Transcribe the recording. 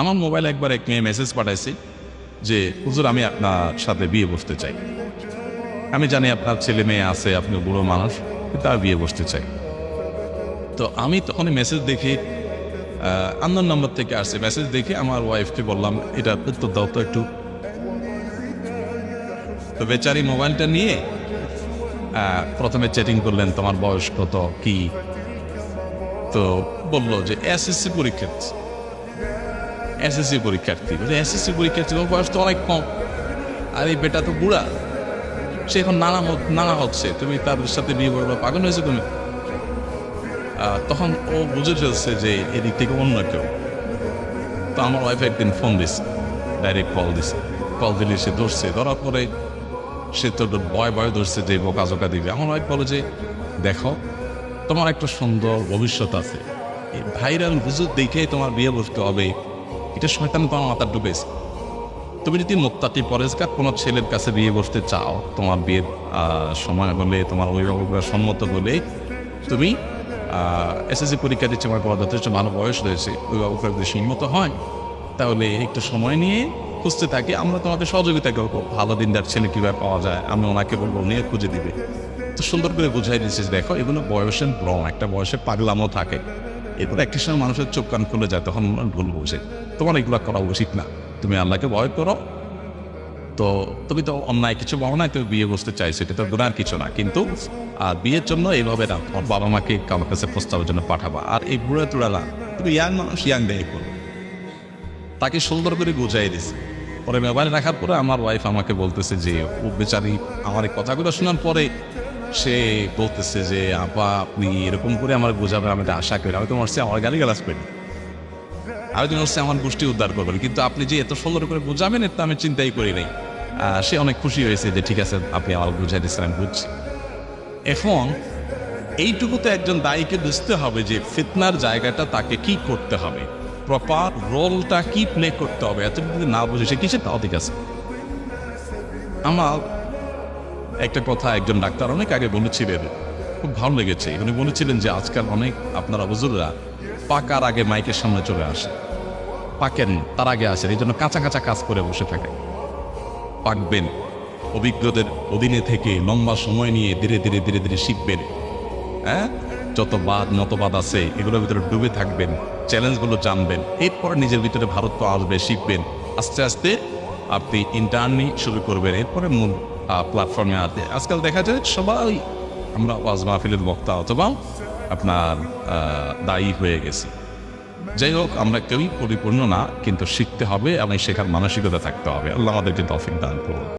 আমার মোবাইল একবার এক মেয়ে মেসেজ পাঠাইছি যে, হুজুর, আমি আপনার সাথে বিয়ে বসতে চাই। আমি জানি আপনার ছেলে মেয়ে আছে, আপনি বুড়ো মানুষ আমি বিয়ে বসতে চাই। তো আমি তখন মেসেজ দেখি আন্দোলন নম্বর থেকে আসছে। মেসেজ দেখে আমার ওয়াইফকে বললাম, এটা উত্তর দাও তো একটু। তো বেচারি মোবাইলটা নিয়ে প্রথমে চ্যাটিং করলেন, তোমার বয়স কত? কি? তো বলল যে, এসএসসি পরীক্ষার্থী এসএসসি পরীক্ষার্থী। বলে এসএসসি পরীক্ষার্থী বয়স তো অনেক কম। আর, এই বেটা তো বুড়া। সে এখন নানা হ- নানা হচ্ছে। তুমি তার সাথে বিয়ে করবে, পাগল হয়েছে তুমি? তখন ও বুঝে ফেলছে যে এদিক থেকে অন্য কেউ। তো আমার ওয়াইফ একদিন ফোন দিছে ডাইরেক্ট কল দিছে। কল দিলে সে ধরছে, ধরার পরে সে তো ভয় ভয় ধরছে যে বোকা জোকা দিবে। আমার ওয়াইফ বলে যে, দেখো, তোমার একটা সুন্দর ভবিষ্যৎ আছে। এই ভাইরাল হুজুর দেখেই তোমার বিয়ে বসতে হবে। এটা শয়তান তোমার মাথা ঢুকেছে তুমি যদি মুক্তাটি পরেজকার কোনো ছেলের কাছে বিয়ে বসতে চাও, তোমার বিয়ের সময় হলে, তোমার অভিভাবকরা সম্মত হলে, তুমি এসএসসি পরীক্ষা দিচ্ছে আমার পর যথেষ্ট ভালো বয়স রয়েছে অভিভাবকরা যদি সম্মত হয়, তাহলে একটু সময় নিয়ে খুঁজতে থাকি, আমরা তোমাকে সহযোগিতা করব। ভালো দিনদার ছেলে কীভাবে পাওয়া যায়, আমি ওনাকে বলব নিয়ে খুঁজে দিবে। তো সুন্দর করে বুঝাই দিচ্ছিস, দেখো, এগুলো বয়সের ভ্রম একটা বয়সে পাগলামও থাকে। এরপর একটি সময় মানুষের চোখ কান খুলে যায়, তখন ভুল বোঝে। তোমার এগুলো করা উচিত না। তুমি আল্লাহকে ভয় করো। তো তুমি তো অন্যায়, কিছু বলো না তুমি বিয়ে বসতে চাইছো, এটা তো গুণার কিছু না। কিন্তু, আর বিয়ের জন্য এইভাবে না বাবা মাকে কারোর কাছে প্রস্তাবের জন্য পাঠাবা। আর এই বুড়া না তুমি ইয়াং মানুষ ইয়াং দেখে করো তাকে সুন্দর করে বুঝাই দিছে। পরে মোবাইল রাখার পরে আমার ওয়াইফ আমাকে বলতেছে যে, ও বেচারি, আমার এই কথাগুলো শোনার পরে সে বলতেছে যে, আপা, আপনি এরকম করে আমার বোঝাবেন, আমি আশা করি আমি তো মরছি আমার গালি গালাজ করি। আমি তো মরছি আমার গোষ্ঠী উদ্ধার করবেন। কিন্তু আপনি যে এত সুন্দর করে বোঝাবেন এটা আমি চিন্তাই করি নাই। সে অনেক খুশি হয়েছে যে, ঠিক আছে, আপনি আমার বুঝাই দিচ্ছেন, আমি বুঝছি। এখন এইটুকু তো একজন দায়ীকে বুঝতে হবে যে, ফিতনার জায়গাটা তাকে কি করতে হবে। প্রপার রোলটা কি প্লে করতে হবে? এত যদি না বুঝে, সে কিসে তাও ঠিক আছে? আমার একটা কথা একজন ডাক্তার অনেক আগে বলেছিলেন, খুব ভালো লেগেছে। উনি বলেছিলেন যে আজকাল অনেক আপনারা হুজুররা পাকার আগে মাইকের সামনে চলে আসে। পাকেন, তার আগে আসেন এই জন্য কাঁচা কাঁচা কাজ করে বসে থাকে। পাকবেন, অভিজ্ঞদের অধীনে থেকে লম্বা সময় নিয়ে ধীরে ধীরে ধীরে ধীরে শিখবেন। হ্যাঁ? যত বাদ মতবাদ আছে, এগুলোর ভিতরে ডুবে থাকবেন, চ্যালেঞ্জগুলো জানবেন। এরপর নিজের ভিতরে ভারত তো আসবে, শিখবেন। আস্তে আস্তে আপনি ইন্টার্নি শুরু করবেন। এরপরে মূল প্ল্যাটফর্মে আছে আজকাল দেখা যায় সবাই, আমরা ওয়াজ মাহফিলের বক্তা অথবা আপনার দায়ী হয়ে গেছি। যাই হোক, আমরা কেউই পরিপূর্ণ না, কিন্তু শিখতে হবে এবং শেখার মানসিকতা থাকতে হবে। আল্লাহ আমাদেরকে তফিক দান করুন।